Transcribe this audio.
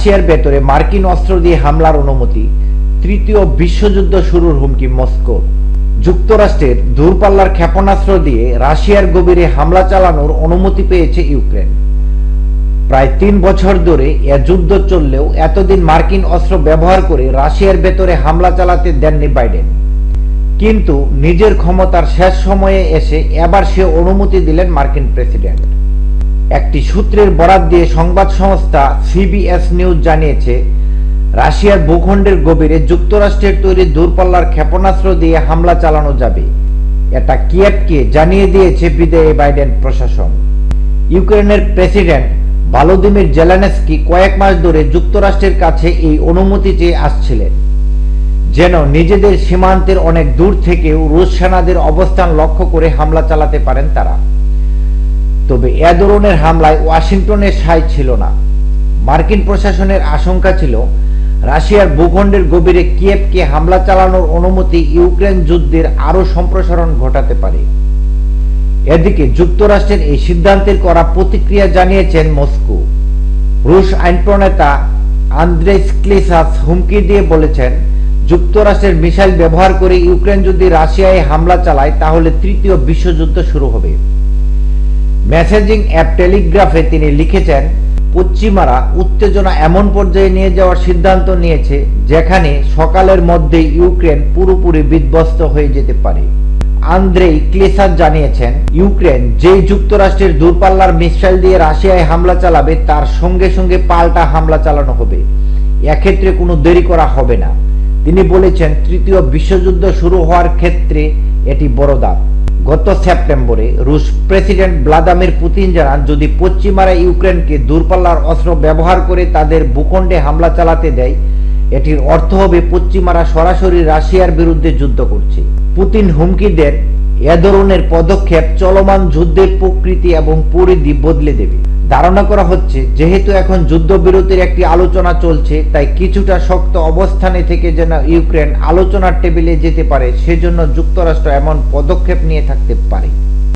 রাশিয়ার ভেতরে মার্কিন অস্ত্র দিয়ে হামলার অনুমতি। তৃতীয় বিশ্বযুদ্ধ শুরুর হুমকি মস্কো। যুক্তরাষ্ট্রের দূরপাল্লার ক্ষেপণাস্ত্র দিয়ে রাশিয়ার গভীরে হামলা চালানোর অনুমতি পেয়েছে ইউক্রেন। প্রায় তিন বছর ধরে এ যুদ্ধ চললেও এতদিন মার্কিন অস্ত্র ব্যবহার করে রাশিয়ার ভেতরে হামলা চালাতে দেননি বাইডেন। কিন্তু নিজের ক্ষমতার শেষ সময়ে এসে এবার সে অনুমতি দিলেন মার্কিন প্রেসিডেন্ট। একটি সূত্রের বরাত দিয়ে সংবাদ সংস্থা সিবিএস নিউজ জানিয়েছে, রাশিয়ার ভূখণ্ডের গভীরে যুক্তরাষ্ট্রের তৈরি দূরপাল্লার ক্ষেপণাস্ত্র দিয়ে হামলা চালানো যাবে। এটা কিয়েভকে জানিয়ে দিয়েছে বিদায়ী বাইডেন প্রশাসন। ইউক্রেনের প্রেসিডেন্ট ভালোদিমির জেলানেস্কি কয়েক মাস ধরে যুক্তরাষ্ট্রের কাছে এই অনুমতি চেয়ে আসছিলেন, যেন নিজেদের সীমান্তের অনেক দূর থেকেও রুশ সেনাদের অবস্থান লক্ষ্য করে হামলা চালাতে পারেন তারা। তবে এ ধরনের হামলায় ওয়াশিংটনের সাই ছিল না। মার্কিন প্রশাসনের আশঙ্কা ছিল, রাশিয়ার ভূখণ্ডের গভীরে কিয়েভকে হামলা চালানোর অনুমতি ইউক্রেন যুদ্ধের আরও সম্প্রসারণ ঘটাতে পারে। এদিকে যুক্তরাষ্ট্রের এই সিদ্ধান্তের করা প্রতিক্রিয়া জানিয়েছেন মস্কো। রুশ আইন প্রণেতা আন্দ্রেস স্ক্লিসাস হুমকি দিয়ে বলেছেন, যুক্তরাষ্ট্রের মিসাইল ব্যবহার করে ইউক্রেন যদি রাশিয়ায় হামলা চালায়, তাহলে তৃতীয় বিশ্বযুদ্ধ শুরু হবে। মেসেজিং অ্যাপ টেলিগ্রাফে তিনি লিখেছেন, পশ্চিমারা উত্তেজনা এমন পর্যায়ে নিয়ে যাওয়ার সিদ্ধান্ত নিয়েছে, যেখানে সকালের মধ্যেই ইউক্রেন পুরোপুরি বিধ্বস্ত হয়ে যেতে পারে। আন্দ্রেই ক্লেসার জানিয়েছেন, ইউক্রেন যেই যুক্তরাষ্ট্রের দূরপাল্লার মিসাইল দিয়ে রাশিয়ায় হামলা চালাবে, তার সঙ্গে সঙ্গে পাল্টা হামলা চালানো হবে। এক্ষেত্রে কোনো দেরি করা হবে না। তিনি বলেছেন, তৃতীয় বিশ্বযুদ্ধ শুরু হওয়ার ক্ষেত্রে এটি বড় ধাপ গত সেপ্টেম্বরে রুশ প্রেসিডেন্ট ভ্লাদিমির পুতিন জানান, যদি পশ্চিমারা ইউক্রেনকে দূরপাল্লার অস্ত্র ব্যবহার করে তাদের ভূখণ্ডে হামলা চালাতে দেয়, এটির অর্থ হবে পশ্চিমারা সরাসরি রাশিয়ার বিরুদ্ধে যুদ্ধ করছে। পুতিন হুমকি দেন, এ ধরনের পদক্ষেপ চলমান যুদ্ধের প্রকৃতি এবং পরিধি বদলে দেবে। ধারণা করা হচ্ছে, যেহেতু এখন যুদ্ধবিরতির একটি আলোচনা চলছে, তাই কিছুটা শক্ত অবস্থানে থেকে যেন ইউক্রেন আলোচনার টেবিলে যেতে পারে, সেজন্য যুক্তরাষ্ট্র এমন পদক্ষেপ নিয়ে থাকতে পারে।